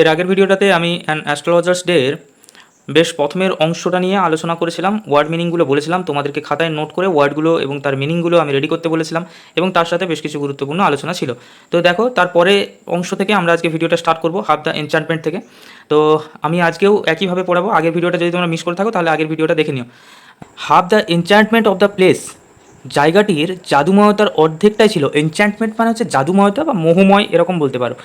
এর আগের ভিডিওটাতে আমি অ্যান অ্যাস্ট্রোলজার্স ডের বেশ প্রথমের অংশটা নিয়ে আলোচনা করেছিলাম ওয়ার্ড মিনিংগুলো বলেছিলাম, তোমাদেরকে খাতায় নোট করে ওয়ার্ডগুলো এবং তার মিনিংগুলো আমি রেডি করতে বলেছিলাম এবং তার সাথে বেশ কিছু গুরুত্বপূর্ণ আলোচনা ছিল। তো দেখো, তারপরে অংশ থেকে আমরা আজকে ভিডিওটা স্টার্ট করব হাফ দ্য এনচান্টমেন্ট থেকে। তো আমি আজকেও একইভাবে পড়াবো, আগের ভিডিওটা যদি তোমরা মিস করে থাকো, তাহলে আগের ভিডিওটা দেখে নিও। Half the enchantment of the place জায়গাটির জাদুময়তার অর্ধেকটাই ছিল। এনচ্যান্টমেন্ট মানে হচ্ছে জাদুময়তা বা মোহময়, এরকম বলতে পারো।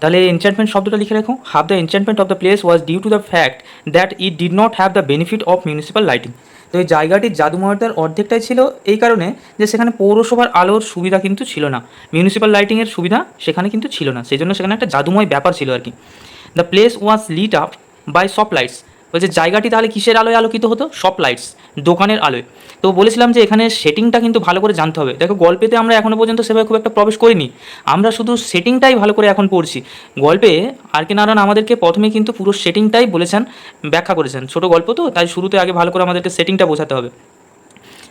তাহলে এনচ্যান্টমেন্ট শব্দটা লিখে রাখো। Half the enchantment of the place was due to the fact that it did not have the benefit of municipal lighting তো এই জায়গাটির জাদুময়তার অর্ধেকটাই ছিল এই কারণে যে সেখানে পৌরসভার আলোর সুবিধা কিন্তু ছিল না। মিউনিসিপ্যাল লাইটিংয়ের সুবিধা সেখানে কিন্তু ছিল না। সেই জন্য সেখানে একটা জাদুময় ব্যাপার ছিল আর কি। The place was lit up by shop lights বলছে, জায়গাটি তাহলে কিসের আলোয় আলোকিত হতো? সব লাইটস দোকানের আলোয়। তো বলেছিলাম যে, এখানে সেটিংটা কিন্তু ভালো করে জানতে হবে। দেখো, গল্পেতে আমরা এখনও পর্যন্ত সেভাবে খুব একটা প্রবেশ করিনি। আমরা শুধু সেটিংটাই ভালো করে এখন পড়ছি। গল্পে আর কে নারায়ণ আমাদেরকে প্রথমে কিন্তু পুরো সেটিংটাই বলেছেন, ব্যাখ্যা করেছেন। ছোট গল্প তো, তাই শুরুতে আগে ভালো করে আমাদেরকে সেটিংটা বোঝাতে হবে।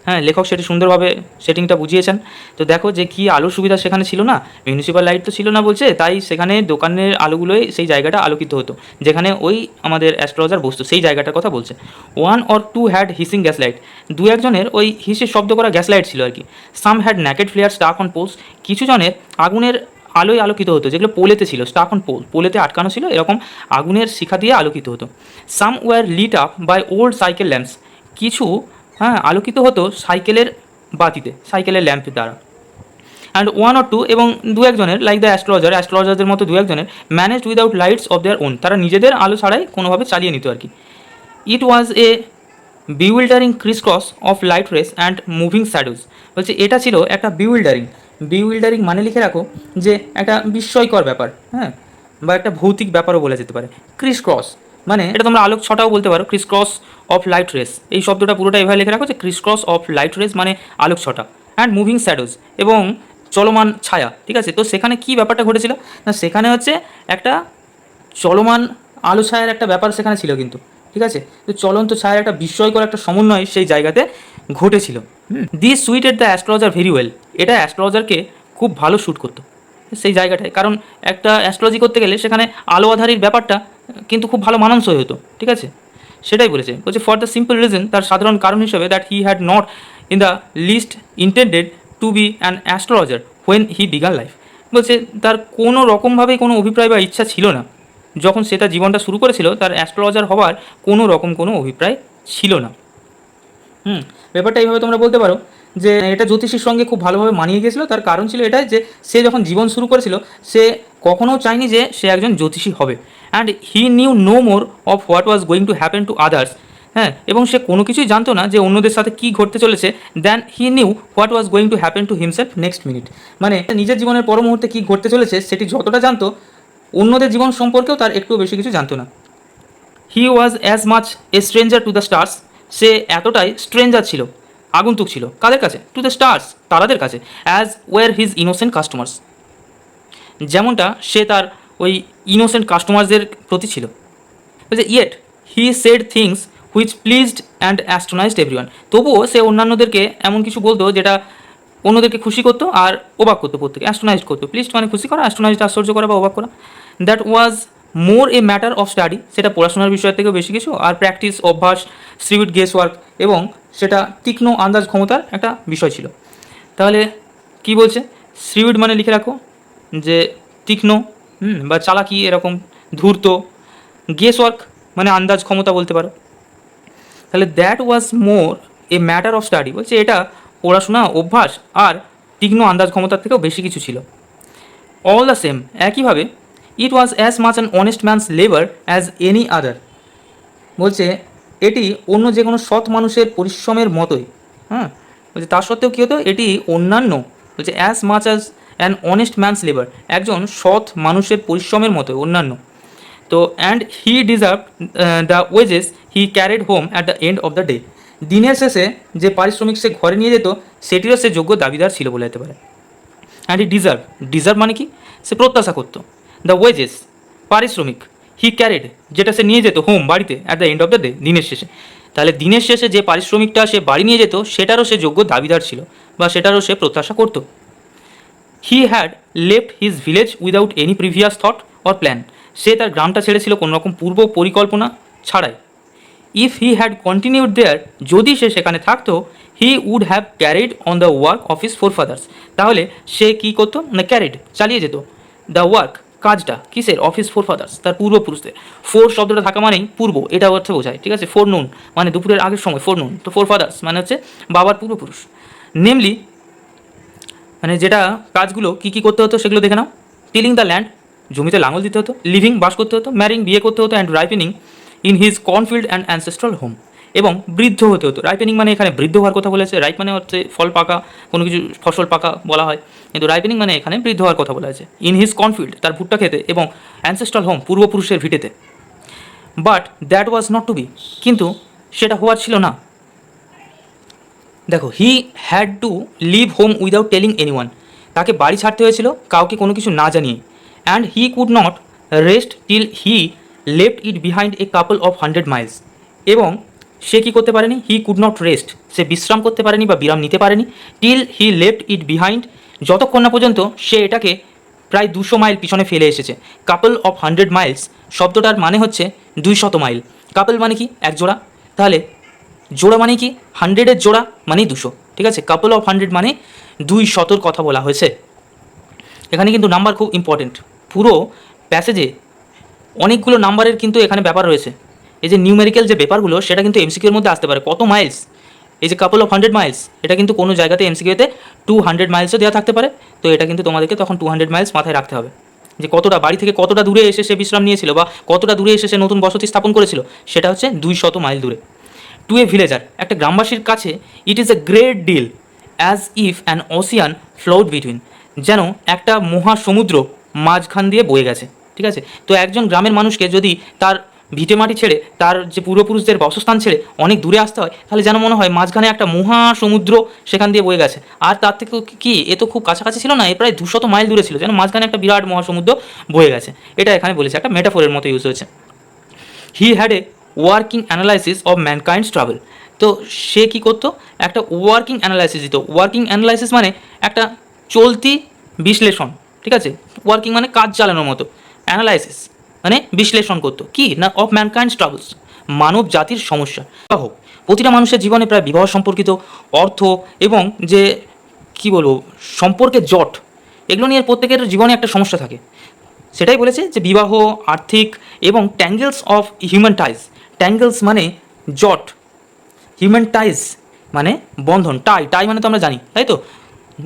হ্যাঁ লেখক সেটি সুন্দরভাবে সেটিংটা বুঝিয়েছেন। তো দেখো যে কি আলোর সুবিধা সেখানে ছিল না? মিউনিসিপ্যাল লাইট তো ছিল না বলছে, তাই সেখানে দোকানের আলোগুলোই সেই জায়গাটা আলোকিত হতো, যেখানে ওই আমাদের অ্যাস্ট্রোলজার বস্তু, সেই জায়গাটার কথা বলছে। One or two had hissing gas light দু একজনের ওই হিসের শব্দ করা গ্যাস লাইট ছিল আর কি। Some had naked flare stuck on poles কিছু জনের আগুনের আলোয় আলোকিত হতো, যেগুলো পোলেতে ছিল স্টাক অন পোল পোলেতে আটকানো ছিল, এরকম আগুনের শিখা দিয়ে আলোকিত হতো। Some were lit up by old cycle lamps কিছু হ্যাঁ আলোকিত হতো সাইকেলের বাতিতে, সাইকেলের ল্যাম্পের দ্বারা। অ্যান্ড ওয়ান অর টু এবং দু একজনের লাইক দ্য অ্যাস্ট্রোলজার অ্যাস্ট্রোলজারদের মতো দু একজনের managed without lights of their own তারা নিজেদের আলো ছাড়াই কোনোভাবে চালিয়ে নিত আর কি। It was a bewildering criss cross of light rays and moving shadows বলছে, এটা ছিল একটা বিউল্ডারিং বিউল্ডারিং মানে লিখে রাখো যে একটা বিস্ময়কর ব্যাপার হ্যাঁ? বা একটা ভৌতিক ব্যাপারও বলা যেতে পারে। ক্রিস ক্রস মানে এটা তোমরা আলোক ছটাও বলতে পারো। Criss cross of light rays এই শব্দটা পুরোটা এভাবে লিখে রাখো যে criss cross of light rays মানে আলোক ছটা। অ্যান্ড মুভিং শ্যাডোজ এবং চলমান ছায়া, ঠিক আছে? তো সেখানে কি ব্যাপারটা ঘটেছিল? না, সেখানে হচ্ছে একটা চলমান আলো ছায়ার একটা ব্যাপার সেখানে ছিল কিন্তু, ঠিক আছে? তো চলন্ত ছায়ার একটা বিস্ময়কর একটা সমন্বয় সেই জায়গাতে ঘটেছিল। This suit at the astrologer very well এটা অ্যাস্ট্রোলজারকে খুব ভালো শ্যুট করতো, সেই জায়গাটায়। কারণ একটা অ্যাস্ট্রোলজি করতে গেলে সেখানে আলো আধারির ব্যাপারটা কিন্তু খুব ভালো মানানসই হতো, ঠিক আছে? সেটাই বলেছে। বলছে ফর দ্য সিম্পল রিজন তার সাধারণ কারণ হিসেবে that he had not in the least intended to be an astrologer when he began life বলছে, তার কোনো রকমভাবেই কোনো অভিপ্রায় বা ইচ্ছা ছিল না। যখন সে তার জীবনটা শুরু করেছিল, তার অ্যাস্ট্রোলজার হওয়ার কোনো রকম কোনো অভিপ্রায় ছিল না। হুম, ব্যাপারটা এইভাবে তোমরা বলতে পারো যে, এটা জ্যোতিষীর সঙ্গে খুব ভালোভাবে মানিয়ে গিয়েছিল তার কারণ ছিল এটাই যে, সে যখন জীবন শুরু করেছিল, সে কখনও চায়নি যে সে একজন জ্যোতিষী হবে। And he knew no more of what was going to happen to others হ্যাঁ এবং সে কোনো কিছুই জানতো না যে অন্যদের সাথে কী ঘটতে চলেছে। Then he knew what was going to happen to himself next minute মানে নিজের জীবনের পর মুহূর্তে কী ঘটতে চলেছে সেটি যতটা জানতো, অন্যদের জীবন সম্পর্কেও তার একটু বেশি কিছু জানতো না। He was as much a stranger to the stars সে এতটাই স্ট্রেঞ্জার ছিল, আগন্তুক ছিল। কাদের কাছে? টু দ্য স্টার্স তারাদের কাছে। As were his innocent customers যেমনটা সে তার ওই ইনোসেন্ট কাস্টমারদের প্রতি ছিল। বলছে yet he said things which pleased and astonished everyone তবুও সে অন্যান্যদেরকে এমন কিছু বলতো যেটা অন্যদেরকে খুশি করতো আর অবাক করতো প্রত্যেকে অ্যাস্ট্রোনাইজড করতো। প্লিজড মানে খুশি করা অ্যাস্ট্রোনাইজড আশ্চর্য করা বা অবাক করা। That was more a matter of study সেটা পড়াশোনার বিষয় থেকেও বেশি কিছু আর প্র্যাকটিস অভ্যাস শ্রিউড গেস ওয়ার্ক এবং সেটা তীক্ষ্ণ আন্দাজ ক্ষমতার একটা বিষয় ছিল। তাহলে কি বলছে? শ্রিউড মানে লিখে রাখো। যে তীক্ষ্ণ বা চালাকি এরকম, ধূর্ত গেস ওয়ার্ক মানে আন্দাজ ক্ষমতা বলতে পারো। তাহলে that was more a matter of study বলছে এটা পড়াশোনা, অভ্যাস আর তীক্ষ্ণ আন্দাজ ক্ষমতার থেকেও বেশি কিছু ছিল। অল দ্য সেম একইভাবে it was as much an honest man's labour as any other বলছে, এটি অন্য যে কোনো সৎ মানুষের পরিশ্রমের মতোই হ্যাঁ বলছে তার সত্ত্বেও কী হতো? এটি অন্যান্য, বলছে as much as an honest man's labour একজন সৎ মানুষের পরিশ্রমের মতো অন্যান্য। তো and he deserve the wages he carried home at the end of the day দিনের শেষে যে পারিশ্রমিক সে ঘরে নিয়ে যেত, সেটিরও সে যোগ্য দাবিদার ছিল বলে যেতে পারে। অ্যান্ড হি ডিজার্ভ ডিজার্ভ মানে কি? সে প্রত্যাশা করতো। দ্য ওয়েজেস পারিশ্রমিক হি ক্যারেড যেটা সে নিয়ে যেত হোম বাড়িতে at the end of the day দিনের শেষে। তাহলে দিনের শেষে যে পারিশ্রমিকটা সে বাড়ি নিয়ে যেত, সেটারও সে যোগ্য দাবিদার ছিল, বা সেটারও সে প্রত্যাশা করতো। He had left his village without any previous thought or plan সে তার গ্রামটা ছেড়েছিল কোনো রকম পূর্ব পরিকল্পনা ছাড়াই। If he had continued there যদি সে সেখানে থাকতো he would have carried on the work of his forefathers তাহলে সে কী করতো? মানে ক্যারিড চালিয়ে যেত। দ্য ওয়ার্ক কাজটা, কিসের? অফিস ফোর ফাদার্স তার পূর্বপুরুষদের। ফোর শব্দটা থাকা মানেই পূর্ব, এটা অর্থে বোঝায়, ঠিক আছে? ফোর নুন মানে দুপুরের আগের সময় ফোর নুন তো ফোর ফাদার্স মানে হচ্ছে বাবার পূর্বপুরুষ। নেমলি মানে যেটা কাজগুলো কী কী করতে হতো সেগুলো দেখে নাও। টিলিং দ্য ল্যান্ড জমিতে লাঙল দিতে হতো লিভিং বাস করতে হতো ম্যারিং বিয়ে করতে হতো and ripening in his cornfield and ancestral home এবং বৃদ্ধ হতে হতো। রাইপেনিং মানে এখানে বৃদ্ধ হওয়ার কথা বলেছে রাইপ মানে হচ্ছে ফল পাকা, কোনো কিছু ফসল পাকা বলা হয়। কিন্তু রাইপেনিং মানে এখানে বৃদ্ধ হওয়ার কথা বলা হয়েছে ইন হিজ কর্নফিল্ড তার ভুট্টা খেতে এবং অ্যানসেস্ট্রাল হোম পূর্বপুরুষের ভিটেতে। But that was not to be কিন্তু সেটা হওয়ার ছিল না। দেখো he had to leave home without telling anyone তাকে বাড়ি ছাড়তে হয়েছিল, কাউকে কোনো কিছু না জানিয়ে। And he could not rest till he left it behind a couple of hundred miles এবং সে কী করতে পারেনি? হি কুড নট রেস্ট সে বিশ্রাম করতে পারেনি বা বিরাম নিতে পারেনি till he left it behind যতক্ষণ না পর্যন্ত সে এটাকে প্রায় দুশো মাইল পিছনে ফেলে এসেছে। কাপল অফ হান্ড্রেড মাইলস শব্দটার মানে হচ্ছে দুই শত মাইল। কাপল মানে কি? একজোড়া। তাহলে জোড়া মানে কি? হান্ড্রেডের জোড়া মানেই দুশো, ঠিক আছে? কাপল অফ হান্ড্রেড মানে দুই শতর কথা বলা হয়েছে। এখানে কিন্তু নাম্বার খুব ইম্পর্টেন্ট পুরো প্যাসেজে অনেকগুলো নাম্বারের কিন্তু এখানে ব্যাপার রয়েছে। এই যে নিউমেরিক্যাল যে ব্যাপারগুলো, সেটা কিন্তু এমসিকিউর মধ্যে আসতে পারে। কত মাইলস এই যে কাপল অফ হান্ড্রেড মাইলস এটা কিন্তু কোনো জায়গাতে এমসিকিউতে টু হান্ড্রেড মাইলসও দেওয়া থাকতে পারে। তো এটা কিন্তু তোমাদেরকে তখন টু হান্ড্রেড মাইলস মাথায় রাখতে হবে। যে কতটা বাড়ি থেকে কতটা দূরে এসে সে বিশ্রাম নিয়েছিল বা কতটা দূরে এসে সে নতুন বসতি স্থাপন করেছিল, সেটা হচ্ছে দুই শত মাইল দূরে। টু এ ভিলেজার একটা গ্রামবাসীর কাছে it is a great deal as if an ocean flowed between যেন একটা মহাসমুদ্র মাঝখান দিয়ে বয়ে গেছে, ঠিক আছে? তো একজন গ্রামের মানুষকে যদি তার ভিটেমাটি ছেড়ে, তার যে পূর্বপুরুষদের বাসস্থান ছেড়ে অনেক দূরে আসতে হয়, তাহলে যেন মনে হয় মাঝখানে একটা মহাসমুদ্র সেখান দিয়ে বয়ে গেছে। আর তার থেকে কি এ তো খুব কাছাকাছি ছিল না, এ প্রায় দুশত মাইল দূরে ছিল, যেন মাঝখানে একটা বিরাট মহাসমুদ্র বয়ে গেছে। এটা এখানে বলেছে, একটা মেটাফোরের মতো ইউজ হয়েছে। He had a working analysis of mankind's travel তো সে কী করতো? একটা ওয়ার্কিং অ্যানালাইসিস দিত। ওয়ার্কিং অ্যানালাইসিস মানে একটা চলতি বিশ্লেষণ, ঠিক আছে? ওয়ার্কিং মানে কাজ চালানোর মতো। অ্যানালাইসিস মানে বিশ্লেষণ করতো। কি? না অফ ম্যানকাইন্ডস ট্রাভেলস মানব জাতির সমস্যা। হোক, প্রতিটা মানুষের জীবনে প্রায় বিবাহ সম্পর্কিত, অর্থ এবং যে, কি বলব, সম্পর্কের জট, এগুলো নিয়ে প্রত্যেকের জীবনে একটা সমস্যা থাকে। সেটাই বলেছে যে বিবাহ, আর্থিক এবং tangles of human ties tangles মানে জট হিউম্যান টাইজ মানে বন্ধন টাই টাই মানে তো আমরা জানি, তাই তো?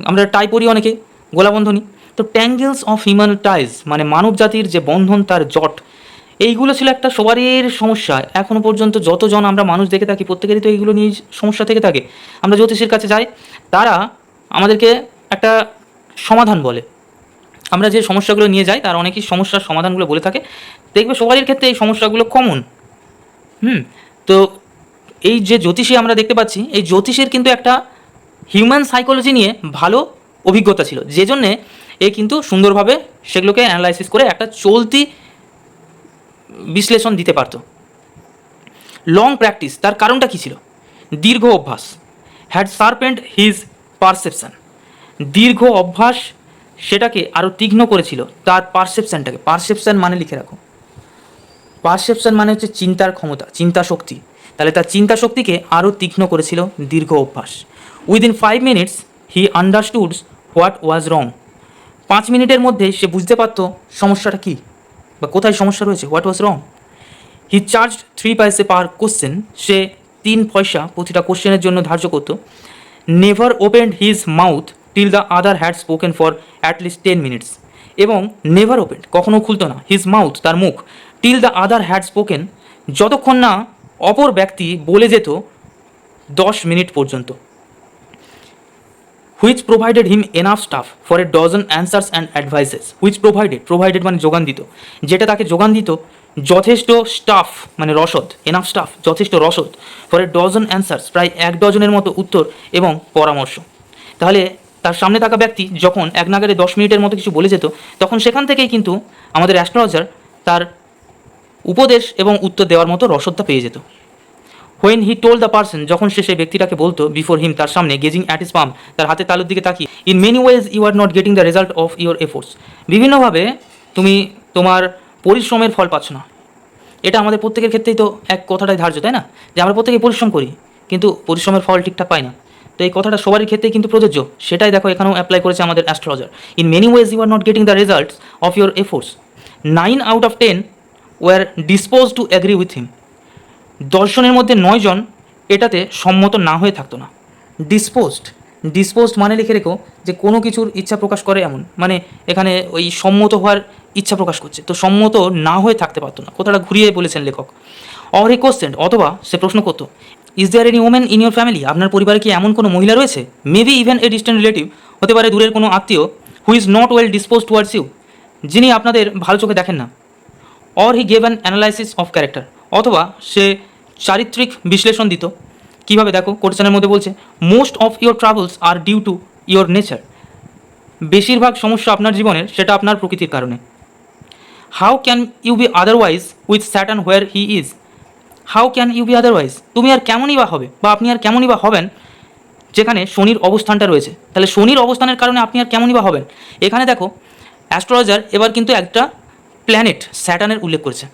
আমরা টাই পরি অনেকে, গোলাবন্ধনী। তো ট্যাঙ্গেলস অফ হিউম্যান টাইজ মানে মানব জাতির যে বন্ধন, তার জট এইগুলো ছিল একটা সবারই সমস্যা। এখনও পর্যন্ত যতজন আমরা মানুষ দেখে থাকি, প্রত্যেকেরই তো এইগুলো নিয়ে সমস্যা থেকে থাকে। আমরা জ্যোতিষীর কাছে যাই, তারা আমাদেরকে একটা সমাধান বলে। আমরা যে সমস্যাগুলো নিয়ে যাই, তার অনেকই সমস্যার সমাধানগুলো বলে থাকে। দেখবে সবারই ক্ষেত্রে এই সমস্যাগুলো কমন হুম। তো এই যে জ্যোতিষী আমরা দেখতে পাচ্ছি, এই জ্যোতিষের কিন্তু একটা হিউম্যান সাইকোলজি নিয়ে ভালো অভিজ্ঞতা ছিল। যে জন্যে এ কিন্তু সুন্দরভাবে সেগুলোকে অ্যানালাইসিস করে একটা চলতি বিশ্লেষণ দিতে পারতো। লং প্র্যাকটিস তার কারণটা কী ছিল? দীর্ঘ অভ্যাস। হ্যাড সার্পেন্ট হিজ পারসেপশান দীর্ঘ অভ্যাস সেটাকে আরও তীক্ষ্ণ করেছিল, তার পারসেপশানটাকে পারসেপশান মানে লিখে রাখো। পারসেপশন মানে হচ্ছে চিন্তার ক্ষমতা, চিন্তা শক্তি। তাহলে তার চিন্তা শক্তিকে আরও তীক্ষ্ণ করেছিল দীর্ঘ অভ্যাস। Within five minutes he understood what was wrong পাঁচ মিনিটের মধ্যে সে বুঝতে পারতো সমস্যাটা কী বা কোথায় সমস্যা রয়েছে what was wrong he charge three paise per question সে তিন পয়সা প্রতিটা কোশ্চেনের জন্য ধার্য করতো। Never opened his mouth till the other had spoken for at least ten minutes এবং নেভার ওপেন্ড কখনো খুলতো না। হিজ মাউথ তার মুখ till the other had spoken যতক্ষণ না অপর ব্যক্তি বলে যেত, দশ মিনিট পর্যন্ত। Which provided him enough stuff for a dozen answers and advices which provided provided মানে যোগান দিত। যেটা তাকে যোগান দিত, যথেষ্ট স্টাফ মানে রসদ এনাফ স্টাফ যথেষ্ট রসদ ফর এ ডজন অ্যান্সার্স প্রায় এক ডজনের মতো উত্তর এবং পরামর্শ। তাহলে তার সামনে থাকা ব্যক্তি যখন এক নাগারে দশ মিনিটের মতো কিছু বলে যেত, তখন সেখান থেকেই কিন্তু আমাদের অ্যাস্ট্রোলজার তার উপদেশ এবং উত্তর দেওয়ার মতো রসদটা পেয়ে যেত। When he told the person যখন সে সেই ব্যক্তিটাকে বলতো বিফোর হিম তার সামনে গেজিং অ্যাট ইস পাম তার হাতে তালুর দিকে তাকিয়ে in many ways you are not getting the result of your efforts বিভিন্নভাবে তুমি তোমার পরিশ্রমের ফল পাচ্ছ না। এটা আমাদের প্রত্যেকের ক্ষেত্রেই তো এক কথাটাই ধার্য, তাই না? যে আমরা প্রত্যেকেই পরিশ্রম করি, কিন্তু পরিশ্রমের ফল ঠিকঠাক পাই না। তো এই কথাটা সবারই ক্ষেত্রেই কিন্তু প্রযোজ্য। সেটাই দেখো এখানেও অ্যাপ্লাই করেছে আমাদের astrologer in many ways you are not getting the results of your efforts nine out of ten were disposed to agree with him দর্শনের মধ্যে নয়জন এটাতে সম্মত না হয়ে থাকতো না। ডিসপোজড ডিসপোজড মানে লিখে রেখো যে কোনো কিছুর ইচ্ছা প্রকাশ করে এমন। মানে এখানে ওই সম্মত হওয়ার ইচ্ছা প্রকাশ করছে। তো সম্মত না হয়ে থাকতে পারতো না। কথাটা ঘুরিয়ে বলেছেন লেখক। অর এ কোশ্চেন অথবা সে প্রশ্ন করতো is there any women in your family আপনার পরিবারে কি এমন কোনো মহিলা রয়েছে? Maybe even a distant relative হতে পারে দূরের কোনো আত্মীয় who is not well dispose towards you যিনি আপনাদের ভালো চোখে দেখেন না। Or he gave an analysis of character অথবা সে চারিত্রিক বিশ্লেষণ দিত। কীভাবে দেখো কোটেশনের মধ্যে বলছে most of your travels are due to your nature বেশিরভাগ সমস্যা আপনার জীবনের, সেটা আপনার প্রকৃতির কারণে। How can you be otherwise with Saturn where he is how can you be otherwise তুমি আর কেমনই বা হবে, বা আপনি আর কেমনই বা হবেন, যেখানে শনির অবস্থানটা রয়েছে। তাহলে শনির অবস্থানের কারণে আপনি আর কেমনই বা হবেন। এখানে দেখো অ্যাস্ট্রোলজার এবার কিন্তু একটা প্ল্যানেট স্যাটার্নের উল্লেখ করেছে।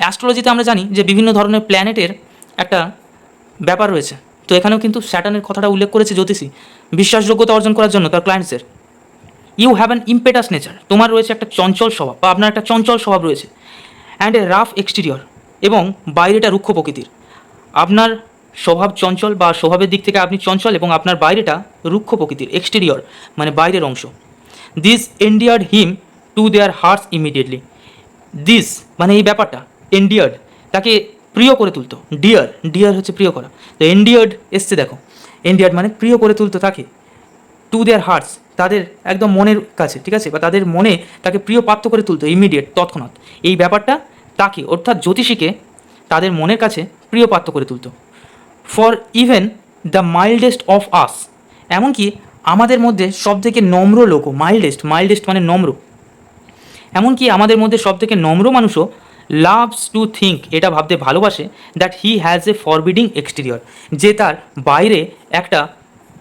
অ্যাস্ট্রোলজিতে আমরা জানি যে বিভিন্ন ধরনের প্ল্যানেটের একটা ব্যাপার রয়েছে। তো এখানেও কিন্তু স্যাটার্নের কথাটা উল্লেখ করেছে জ্যোতিষী। বিশ্বাসযোগ্যতা অর্জন করার জন্য তার ক্লায়েন্টসের you have an impetus nature তোমার রয়েছে একটা চঞ্চল স্বভাব বা আপনার একটা চঞ্চল স্বভাব রয়েছে। অ্যান্ড এ রাফ এক্সটেরিয়র এবং বাইরেটা রুক্ষ প্রকৃতির। আপনার স্বভাব চঞ্চল বা স্বভাবের দিক থেকে আপনি চঞ্চল এবং আপনার বাইরেটা রুক্ষ প্রকৃতির এক্সটেরিয়র মানে বাইরের অংশ। This endeared him to their hearts immediately this মানে এই ব্যাপারটা এন্ডিয়ার্ড তাকে প্রিয় করে তুলতো। ডিয়ার ডিয়ার হচ্ছে প্রিয় করা। তো এন্ডিয়ার্ড এসছে দেখো। এন্ডিয়ার্ড মানে প্রিয় করে তুলতো তাকে। টু দেয়ার হার্টস তাদের একদম মনের কাছে, ঠিক আছে? বা তাদের মনে তাকে প্রিয় পাত্র করে তুলতো ইমিডিয়েট তৎক্ষণাৎ। এই ব্যাপারটা তাকে, অর্থাৎ জ্যোতিষীকে তাদের মনের কাছে প্রিয় পাত্র করে তুলতো। For even the mildest of us এমনকি আমাদের মধ্যে সবথেকে নম্র লোকও মাইল্ডেস্ট মাইল্ডেস্ট মানে নম্র। এমনকি আমাদের মধ্যে সবথেকে নম্র মানুষও লাভস টু থিঙ্ক এটা ভাবতে ভালোবাসে that he has a forbidding exterior যে তার বাইরে একটা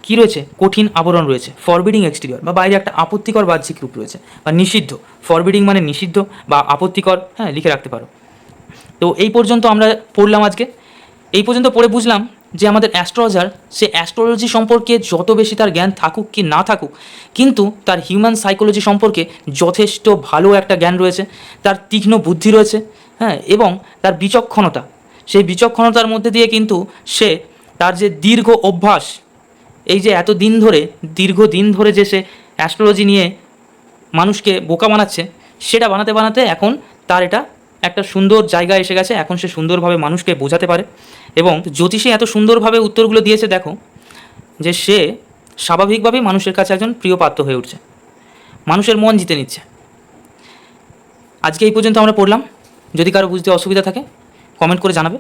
কী রয়েছে? কঠিন আবরণ রয়েছে। ফরবিডিং এক্সটেরিয়র বা বাইরে একটা আপত্তিকর বাহ্যিক রূপ রয়েছে বা নিষিদ্ধ। ফরবিডিং মানে নিষিদ্ধ বা আপত্তিকর হ্যাঁ লিখে রাখতে পারো। তো এই পর্যন্ত আমরা পড়লাম আজকে। এই পর্যন্ত পড়ে বুঝলাম যে আমাদের অ্যাস্ট্রোলজার, সে অ্যাস্ট্রোলজি সম্পর্কে যত বেশি তার জ্ঞান থাকুক কি না থাকুক, কিন্তু তার হিউম্যান সাইকোলজি সম্পর্কে যথেষ্ট ভালো একটা জ্ঞান রয়েছে, তার তীক্ষ্ণ বুদ্ধি রয়েছে হ্যাঁ এবং তার বিচক্ষণতা। সেই বিচক্ষণতার মধ্যে দিয়ে কিন্তু সে তার যে দীর্ঘ অভ্যাস, এই যে এত দিন ধরে, দীর্ঘ দিন ধরে যে সে অ্যাস্ট্রোলজি নিয়ে মানুষকে বোকা বানাচ্ছে, সেটা বানাতে বানাতে এখন তার এটা একটা সুন্দর জায়গা এসে গেছে, এখন সে সুন্দরভাবে মানুষকে বোঝাতে পারে। এবং জ্যোতিষে এত সুন্দরভাবে উত্তরগুলো দিয়েছে, দেখো, যে সে স্বাভাবিকভাবেই মানুষের কাছে একজন প্রিয় পাত্র হয়ে উঠছে। মানুষের মন জিতে নিচ্ছে। আজকে এই পর্যন্ত আমরা পড়লাম। যদি কারও বুঝতে অসুবিধা থাকে কমেন্ট করে জানাবে।